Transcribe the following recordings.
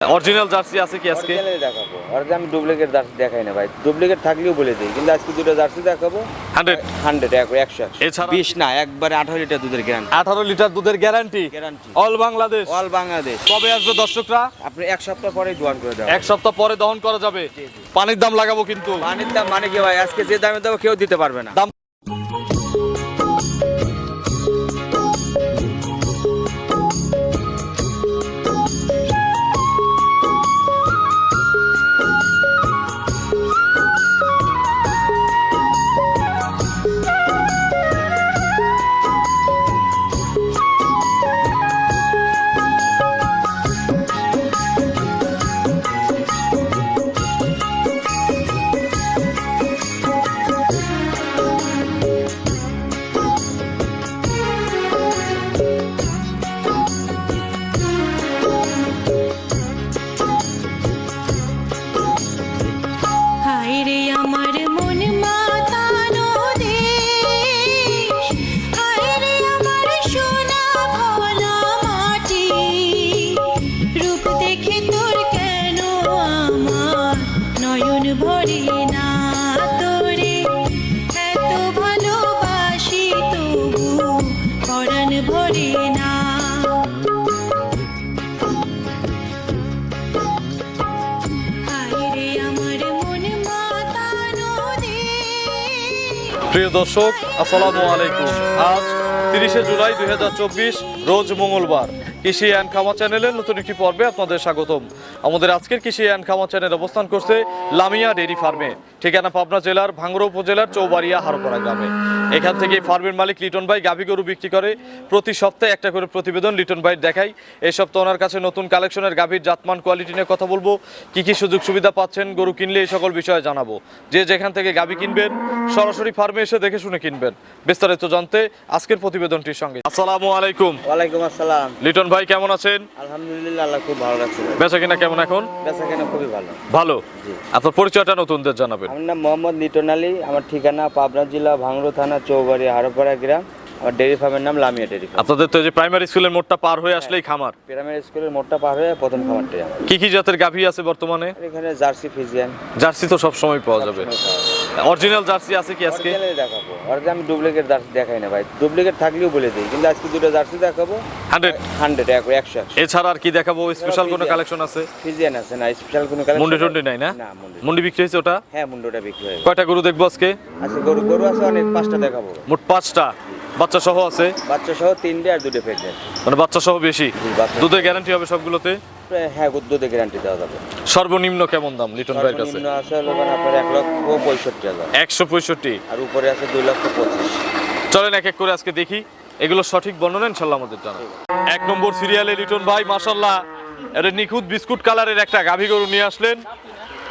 Original jersey আছে কি আজকে? দেখাবো। আর আমি ডুপ্লিকেট জার্সি দেখাই না ভাই। ডুপ্লিকেট থাকলেও বলে দিই কিন্তু আজকে দুটো জার্সি দেখাবো। হান্ড্রেড হান্ড্রেড একশো এছাড়া- বিশ না একবারে আঠারো লিটার দুধের গ্যারান্টি আঠারো লিটার দুধের guarantee guarantee all Bangladesh all Bangladesh কবে আসবে দর্শকরা? আপনি এক সপ্তাহ পরেই দোয়ান করে দেওয়া এক সপ্তাহ পরে দহন করা যাবে। পানির দাম লাগাবো কিন্তু। পানির দাম মানে কি ভাই? আজকে যে দামে দেবো কেউ দিতে পারবে না। দাম প্রিয় দর্শক আসসালামু আলাইকুম। আজ তিরিশে জুলাই দু হাজার চব্বিশ রোজ মঙ্গলবার। কৃষি অ্যান্ড খামা চ্যানেলের নতুন একটি পর্বে আপনাদের স্বাগতম। আমাদের আজকের কৃষি অ্যান্ড খামা চ্যানেল অবস্থান করছে লামিয়া ডেইরি ফার্মে ঠিকানা পাবনা জেলার ভাঙ্গড়া উপজেলার চৌবাড়িয়া হারপাড়া গ্রামে। এখান থেকে ফার্মের মালিক লিটন ভাই গাভী গরু বিক্রি করে। প্রতি সপ্তাহে একটা করে প্রতিবেদন লিটন ভাই দেখাই। এই সপ্তাহে ওনার কাছে নতুন কালেকশনের গাভীর জাতমান কোয়ালিটি নিয়ে কথা বলব। কি কি সুযোগ সুবিধা পাচ্ছেন গরু কিনলে এই সকল বিষয়ে জানাব। যে যেখান থেকে গাভী কিনবেন সরাসরি ফার্মে এসে দেখে শুনে কিনবেন। বিস্তারিত জানতে আজকের প্রতিবেদনটির সঙ্গে। আসসালামু আলাইকুম। ওয়ালাইকুম আসসালাম। লিটন ভাই কেমন আছেন? আলহামদুলিল্লাহ আল্লাহ খুব ভালো লাগছে ভাই। বেচা কিনা কেমন এখন? বেচা কিনা খুবই ভালো। ভালো? আপনার পরিচয়টা নতুনদের জানাবেন। আমার নাম মোহাম্মদ লিটন আলী আমার ঠিকানা পাবনা জেলা ভাঙড়ো থানা চৌবাড়ি হারোপাড়া গ্রাম। আমার ডেয়ারি ফার্মের নাম লামিয়া ডেয়ারি ফার্ম আপনাদের তো যে প্রাইমারি স্কুলের মোড়টা পার হয়ে আসলেই খামার। পিরামিড স্কুলের মোড়টা পার হয়ে প্রথম খামারটাই আমার। কি কি জাতের গাভী আছে বর্তমানে? এখানে জার্সি ফিজিয়ান। জার্সি তো সব সময় পাওয়া যাবে। অরিজিনাল জার্সি আছে কি আজকে? দেখাবো। আর আমি ডুপ্লিকেট জার্সি দেখাই না ভাই। ডুপ্লিকেট থাকলেও বলে দিই। কিন্তু আজকে দুটো জার্সি দেখাবো। হান্ড্রেড হান্ড্রেড একশো একশো। এছাড়া আর কি দেখাবো? স্পেশাল কোনো কালেকশন আছে? ফিজিয়ান আছে না। স্পেশাল কোনো collection মুন্ডি টুন্ডি নাই না? না মুন্ডি বিক্রি হয়েছে ওটা? হ্যাঁ মুন্ডোটা বিক্রি হয়ে গেছে। কয়টা গরু দেখব আজকে? আচ্ছা গরু গরু আছে অনেক পাঁচটা দেখাবো। মোট পাঁচটা। বাচ্চা সহ আছে? বাচ্চা সহ তিনটে আর দুটো প্রেগনেন্ট মানে বাচ্চা সহ বেশি দুধের গ্যারান্টি হবে সবগুলোতে? হ্যাঁ দুধে গ্যারান্টি দেওয়া যাবে। সর্বনিম্ন কেমন দাম লিটন ভাইয়ের কাছে? সর্বনিম্ন আছে হলো মানে আপনার এক লক্ষ পঁয়ষট্টি হাজার। একশো পঁয়ষট্টি? আর উপরে আছে দুই লক্ষ পঁচিশ। চলেন এক এক করে আজকে দেখি। এগুলো সঠিক বর্ণনা ইনশাল্লাহ আমাদের জানা এক নম্বর সিরিয়ালে লিটন ভাই মাসাল্লাহ এটা নিখুঁত বিস্কুট কালারের একটা গাভী গরু নিয়ে আসলেন।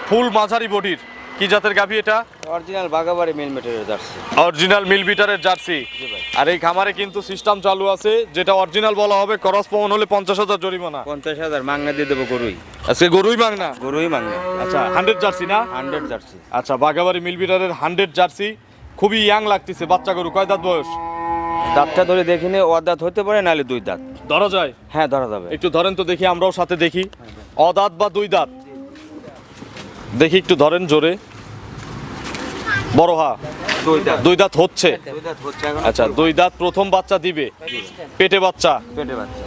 ফুল মাঝারি বডির। কি জাতের গাভী এটা? Original Bagabari milk material jersey. Original milk বিটারের জার্সি। ভাই। আর এই খামারে কিন্তু সিস্টেম চালু আছে যেটা অরিজিনাল বলা হবে করস প্রমাণ হলে পঞ্চাশ হাজার জরিমানা। পঞ্চাশ হাজার মাংনা দিয়ে দেবো গরুই। আজকে গরুই মাংনা? গরুই মাংনা। আচ্ছা হান্ড্রেড জার্সি না? Hundred jersey. আচ্ছা বাগাবাড়ি মিল বিটারের হান্ড্রেড জার্সি। খুবই ইয়াং লাগতেছে বাচ্চা গরু। কয় দাঁত বয়স? দাঁতটা ধরে দেখিনি দাঁত হতে পারে নাহলে দুই দাঁত। ধরা যায়? হ্যাঁ ধরা যাবে। একটু ধরেন তো দেখি আমরাও সাথে দেখি। অদাঁত বা দুই দাঁত? দেখি একটু ধরেন জোরে। বড় হা? দুই দাঁত। দুই দাঁত হচ্ছে? আচ্ছা দুই দাঁত প্রথম বাচ্চা দিবে? পেটে বাচ্চা?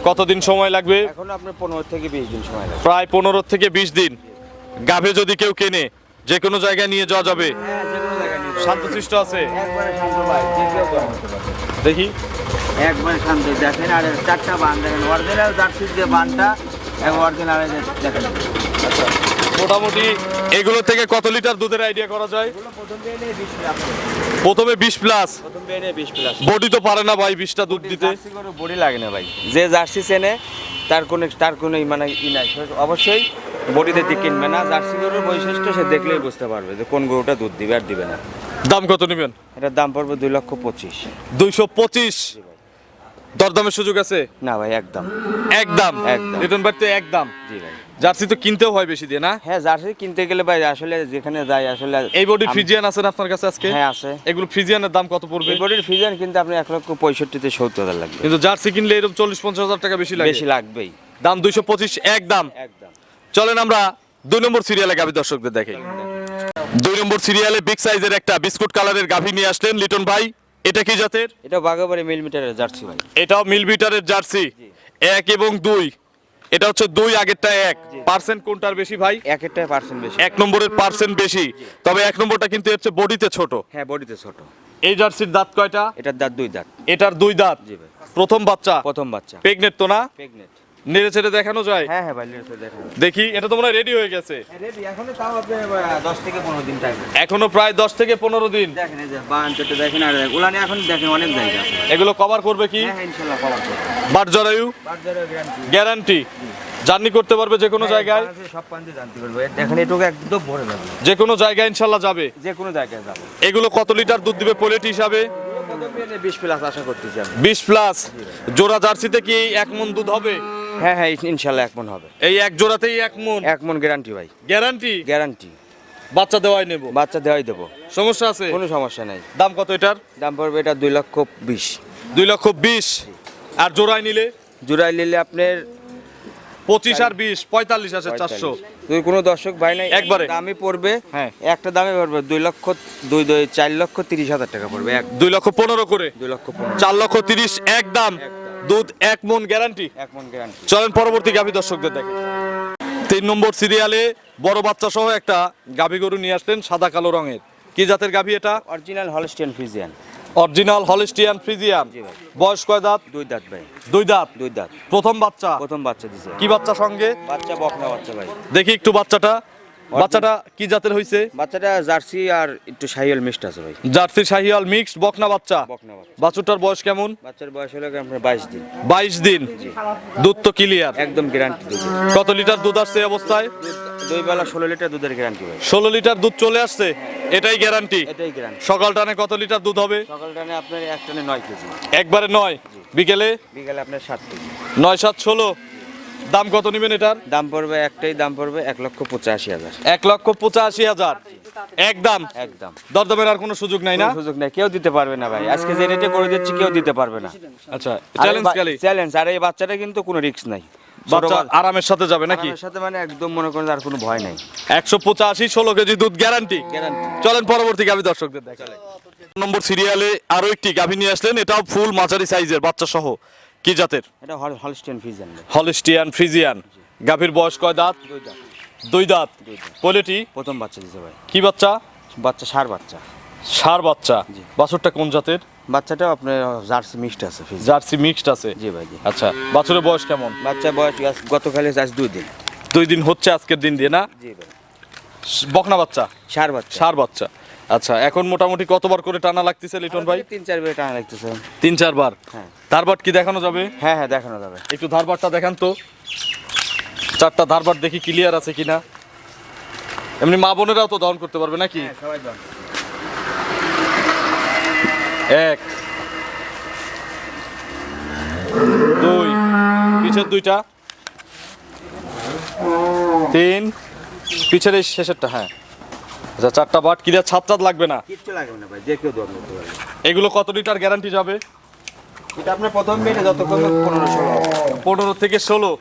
কতদিন সময় লাগবে? এখন আপনার পনেরো থেকে বিশ দিন সময় লাগবে। প্রায় পনেরো থেকে বিশ দিন। গাভে যদি কেউ কেনে যে কোনো জায়গায় নিয়ে যাওয়া যাবে? হ্যাঁ। শান্তশিষ্ট আছে। দেখি। একবারে শান্ত দেখেন আর চারটা বান দেখেন অরিজিনাল জার্সির যে বানটা এবং অরিজিনাল দেখেন। মোটামুটি এগুলো থেকে কত লিটার দুধের আইডিয়া করা যায়? প্রথম বিশ প্লাস বডি তো পারে না ভাই বিশটা দুধ দিতে। বডি লাগে না ভাই। যে জার্সি চেনে তার কোনো তার কোনো মানে ই নাই। অবশ্যই বডিতে দিয়ে কিনবে না জার্সি গরুর বৈশিষ্ট্য সে দেখলেই বুঝতে পারবে যে কোন গরুটা দুধ দিবে আর দিবে না। দাম কত নেবেন? এটার দাম পড়বে দুই লক্ষ পঁচিশ। দুইশো পঁচিশ। দরদামের সুযোগ আছে? না ভাই একদম। একদম? একদম। রিটার্ন বাড়তে একদম। জি ভাই। জার্সি তো কিনতেও হয় বেশি দিয়ে না? হ্যাঁ জার্সি কিনতে গেলে ভাই আসলে যেখানে যাই আসলে এই আম- ফ্রিজিয়ান আছেন আপনার কাছে আজকে? হ্যাঁ আছে। এগুলো ফ্রিজিয়ানের দাম কত পড়বে? এই বডির ফিজান কিন্তু আপনি এক লক্ষ পঁয়ষট্টিতে সত্তর হাজার লাগবে। কিন্তু জার্সি কিনলে এরকম চল্লিশ পঞ্চাশ হাজার টাকা বেশি লাগে। বেশি লাগবেই। দাম দুইশো পঁচিশ এক দাম একদম। চলেন আমরা দুই নম্বর সিরিয়ালে গাভী দর্শকদের দেখে দুই নম্বর সিরিয়ালে বিগ সাইজের একটা বিস্কুট কালারের গাভী নিয়ে আসলেন লিটন ভাই। এটা কি জাতের? এটা বাঘাবাড়ি মিলিমিটারের জার্সি ভাই। এটাও মিলবিটারের জার্সি। এক এবং দুই। এটা হচ্ছে দুই আগেরটা এক। পার্সেন্ট কোনটার বেশি ভাই? এক একটা পার্সেন্ট বেশি। এক নম্বরের পার্সেন্ট বেশি। তবে এক নম্বরটা কিন্তু হচ্ছে বডিতে ছোট। হ্যাঁ বডিতে ছোট। এই জার্সির দাঁত কয়টা? এটার দাঁত দুই দাঁত। এটার দুই দাঁত। প্রথম বাচ্চা? প্রথম বাচ্চা। প্রেগনেট তো না? প্রেগনেন্ট নেড়ে ছেড়ে দেখানো যায়? হ্যাঁ হ্যাঁ ভাই লিটার দেখেন দেখি এটা তো মনে হয় রেডি হয়ে গেছে। রেডি এখনও তাও আপনি দশ থেকে পনেরো দিন টাইম এখনও প্রায় দশ থেকে পনেরো দিন। দেখেন এই যে বান চটে দেখেন আর উলানে এখন দেখেন অনেক জায়গা আছে। এগুলো কভার করবে কি? হ্যাঁ হ্যাঁ ইনশাল্লাহ কভার করবে। বাট জরায়ু বাজারের গ্যারান্টি গ্যারান্টি জার্নি করতে পারবে যে কোনো জায়গায়? সব পান্তে জানতে পারবে। দেখেন এটুকু একদম ভরে যাবে। যে কোনো জায়গায় ইনশাল্লাহ যাবে। যে কোনো জায়গায় যাবে। এগুলো কত লিটার দুধ দিবে পোলেট হিসাবে? বিশ প্লাস আশা করতেছি আমি। বিশ প্লাস জোড়া জার্সিতে কি এক মন দুধ হবে? হ্যাঁ হ্যাঁ ইনশাল্লাহ এক মন হবে। এই এক জোড়াতেই এক মন? এক মন গ্যারান্টি ভাই। গ্যারান্টি গ্যারান্টি বাচ্চা দেওয়াই নেব? বাচ্চা দেওয়াই দেবো। সমস্যা আছে? কোনো সমস্যা নাই। দাম কত এটার? দাম পড়বে এটা দুই লক্ষ বিশ। দুই লক্ষ বিশ। আর জোড়ায় নিলে? জোড়াই নিলে আপনার পঁচিশ আর বিশ পঁয়তাল্লিশ। আছে চারশো। তুই কোনো দর্শক ভাই নাই একবারে? দামই পড়বে। হ্যাঁ। একটা দামে পড়বে দুই লক্ষ দুই দুই চার লক্ষ তিরিশ হাজার টাকা পড়বে এক। দুই লক্ষ পনেরো করে? দুই লক্ষ চার লক্ষ তিরিশ এক দাম। দুধ এক মন গ্যারান্টি এক মন গ্যারান্টি চলেন পরবর্তী গাভী দর্শকদের দেখে। তিন নম্বর সিরিয়ালে বড় বাচ্চা সহ একটা গাভী গরু নিয়ে আসলেন সাদা কালো রঙের। কি জাতের গাভী এটা? Original Holstein Friesian original Holstein Friesian বয়স কয় দাঁত? দুই দাঁত ভাই। দুই দাঁত? দুই দাঁত। প্রথম বাচ্চা? প্রথম বাচ্চা দিছে। কি বাচ্চা সঙ্গে? বাচ্চা বকনা বাচ্চা ভাই। দেখি একটু বাচ্চাটা। বাচ্চাটা কি জাতের হইছে? বাচ্চাটা জার্সি আর একটু সাহিয়াল মিষ্ট আছে ভাই। জার্সি শাহিয়াল মিক্সড বকনা বাচ্চা। বকনা বাচ্চা। বাছুরটার বয়স কেমন? বাচ্চার বয়স হলো আপনার বাইশ দিন। বাইশ দিন। দুধ তো ক্লিয়ার। একদম গ্যারান্টি দুধ। কত লিটার দুধ আসছে অবস্থায়? দুই বেলা ষোলো লিটার দুধের গ্যারান্টি ভাই। ষোলো লিটার দুধ চলে আসছে এটাই গ্যারান্টি এটাই গ্যারান্টি সকাল টানে কত লিটার দুধ হবে? সকাল টানে আপনার এক টানে নয় কেজি। একবারে নয়। বিকেলে? বিকালে আপনার সাত কেজি। নয় সাত ষোলো। দাম কত নেবেন এটার? দাম পড়বে একটাই দাম পড়বে এক লক্ষ পঁচাশি হাজার। এক লক্ষ পঁচাশি হাজার। একদম? একদম। দরদামের আর কোনো সুযোগ নাই না? সুযোগ নেই। কেউ দিতে পারবে না ভাই। আজকে যে রেটে করে দিচ্ছি কেউ দিতে পারবে না। আচ্ছা চ্যালেঞ্জ খালি? চ্যালেঞ্জ আর এই বাচ্চাটা কিন্তু কোনো রিস্ক নাই। আরামের সাথে যাবে নাকি? সাথে মানে একদম মনে করেন আর কোনো ভয় নাই। একশো পঁচাশি ষোলো কেজি দুধ গ্যারান্টি গ্যারান্টি চলেন পরবর্তী গাভী দর্শকদের দেখা নম্বর সিরিয়ালে আরও একটি গাভী নিয়ে আসলেন। এটাও ফুল মাঝারি সাইজের বাচ্চা সহ কি জাতের? এটা হল হলস্টেন ফিজান হলিস্টিয়ান ফ্রিজিয়ান গাভীর বয়স কয় দাঁত? দুই দাঁত। পোলেটি প্রথম বাচ্চা দিতে ভাই। কি বাচ্চা? বাচ্চা সার বাচ্চা। সার বাচ্চা। বাছুরটা কোন জাতের? বাচ্চাটা আপনার জার্সি মিক্সড আছে জার্সি মিক্সড আছে? জি ভাই জি। আচ্ছা বাছুরের বয়স কেমন? বাচ্চা বয়স গতকালে আজ দুই দিন। দুই দিন হচ্ছে আজকের দিন দিয়ে না? জি ভাই। বকনা বাচ্চা? সার বাচ্চা। সার বাচ্চা। আচ্ছা এখন মোটামুটি কতবার করে টানা লাগতেছে লিটন ভাই? তিন চার বেলা টানা লাগতেছে। তিন চারবার হ্যাঁ। ধারবাট কি দেখানো যাবে? হ্যাঁ হ্যাঁ দেখানো যাবে। একটু ধারবাটটা দেখান তো। চারটা ধারবাট দেখি ক্লিয়ার আছে কিনা। এমনি মা বোনেরাও তো দহন করতে পারবে নাকি? এক দুই পিছের দুইটা। তিন পিছের এই শেষেরটা হ্যাঁ। আচ্ছা চারটা বাট ক্লিয়ার ছাদ ছাদ লাগবে না? কিচ্ছু লাগবে না ভাই যে কেউ দর করতে পারবে এগুলো কত লিটার গ্যারান্টি যাবে? এটা আপনার প্রথম বেটে যত পনেরো ষোলো। পনেরো থেকে ষোলো।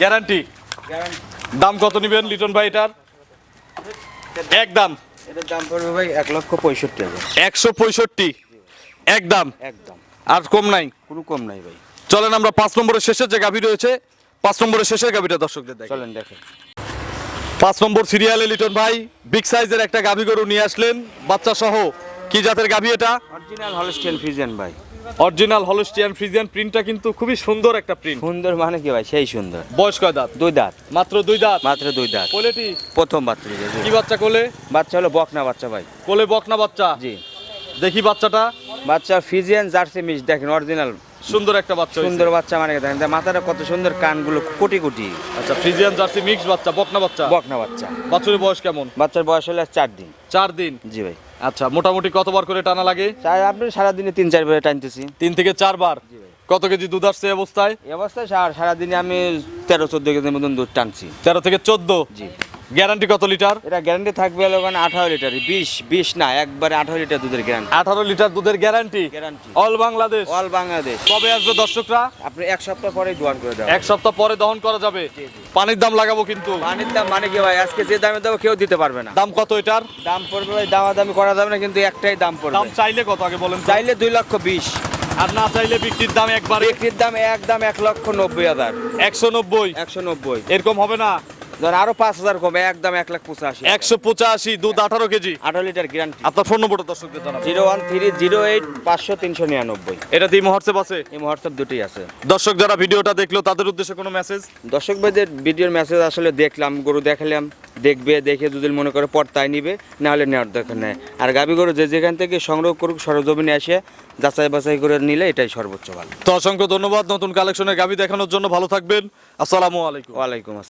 গ্যারান্টি? দাম কত নেবেন লিটন ভাই এটার? এক দাম। এটার দাম পড়বে ভাই এক লক্ষ পঁয়ষট্টি হাজার। একশো পঁয়ষট্টি। এক দাম। একদম আর কম নাই? কোনো কম নাই ভাই। চলেন আমরা পাঁচ নম্বরের শেষের যে গাভী রয়েছে পাঁচ নম্বরের শেষের গাভীটা দর্শকদের চলেন দেখেন পাঁচ নম্বর সিরিয়ালে লিটন ভাই বিগ সাইজের একটা গাভী গরু নিয়ে আসলেন। বাচ্চা সহ কি জাতের গাভী এটা? অরিজিনাল হলস্টেন ফ্রিজিয়ান ভাই। অরিজিনাল হলস্টিয়ান ফ্রিজিয়ান প্রিন্টটা কিন্তু খুবই সুন্দর একটা প্রিন্ট সুন্দর মানে কি ভাই? সেই সুন্দর। বয়স কয় দাঁত? দুই দাঁত। মাত্র দুই দাঁত? মাত্র দুই দাঁত। কোলেটি? প্রথম বাচ্চা কি বাচ্চা কোলে? বাচ্চা হলো বকনা বাচ্চা ভাই। কোলে বকনা বাচ্চা? জি। দেখি বাচ্চাটা। বাচ্চা ফিজিয়ান জার্সি মিস দেখেন অরিজিনাল সুন্দর একটা বাচ্চা সুন্দর বাচ্চা মানে দেখেন মাথাটা কত সুন্দর কানগুলো কোটি কোটি। আচ্ছা ফ্রিজিয়ান জার্সি মিক্স বাচ্চা বকনা বাচ্চা? বকনা বাচ্চা। বাছুরের বয়স কেমন? বাচ্চার বয়স হলো চার দিন। চার দিন? জি ভাই। আচ্ছা মোটামুটি কতবার করে টানা লাগে? আপনি সারাদিনে তিন চার বেলা টানতেছি। তিন থেকে চারবার? কত কেজি দুধ আসছে অবস্থায়? এই অবস্থায় সারা সারাদিনে আমি তেরো চোদ্দ কেজির মতন দুধ টানছি। তেরো থেকে চোদ্দ? জি। গ্যারান্টি কত লিটার? এটা গ্যারান্টি থাকবে মানে আঠারো লিটার। বিশ বিশ না একবারে আঠারো লিটার দুধের গ্যারান্টি। আঠারো লিটার দুধের guarantee? Guarantee. All Bangladesh? All Bangladesh. কবে আসবে দর্শকরা? আপনি এক সপ্তাহ পরে দোয়ান করে দেওয়া এক সপ্তাহ পরে দহন করা যাবে। পানির দাম লাগাবো কিন্তু। পানির দাম মানে কি ভাই? আজকে যে দামে দেবো কেউ দিতে পারবে না। দাম কত এটার? দাম পড়বে ভাই দামাদামি করা যাবে না কিন্তু একটাই দাম পড়বে। দাম চাইলে কত আগে বলেন চাইলে দুই লক্ষ বিশ। আর না চাইলে বিক্রির দাম একবারে? বিক্রির দাম এক দাম এক লক্ষ নব্বই হাজার। একশো নব্বই। একশো নব্বই। এরকম হবে না? ধর আরও পাঁচ হাজার কমে এক দাম এক লাখ পঁচাশি। একশো পঁচাশি দুধ আঠারো কেজি। আঠারো লিটার গ্যারান্টি আপনার ফোন নম্বরটা দর্শকদের জানাবেন। Zero one three zero eight পাঁচশো তিনশো নিরানব্বই। এটা দিয়ে হোয়াটসঅ্যাপ আছে? এই হোয়াটসঅ্যাপ দুটোই আছে। দর্শক যারা ভিডিওটা দেখল তাদের উদ্দেশ্যে কোনো মেসেজ দর্শক ভাইদের ভিডিওর মেসেজ আসলে দেখলাম গরু দেখালাম দেখবে দেখে যদি মনে করে পর্তায় নিবে না হলে নেওয়ার দরকার নেই। আর গাবি গরু যে যেখান থেকে সংগ্রহ করুক সরজমিনে এসে যাচাই বাছাই করে নিলে এটাই সর্বোচ্চ ভালো। তো অসংখ্য ধন্যবাদ নতুন কালেকশনের গাবি দেখানোর জন্য। ভালো থাকবেন। আসসালামু আলাইকুম। ওয়ালাইকুম আসসালাম।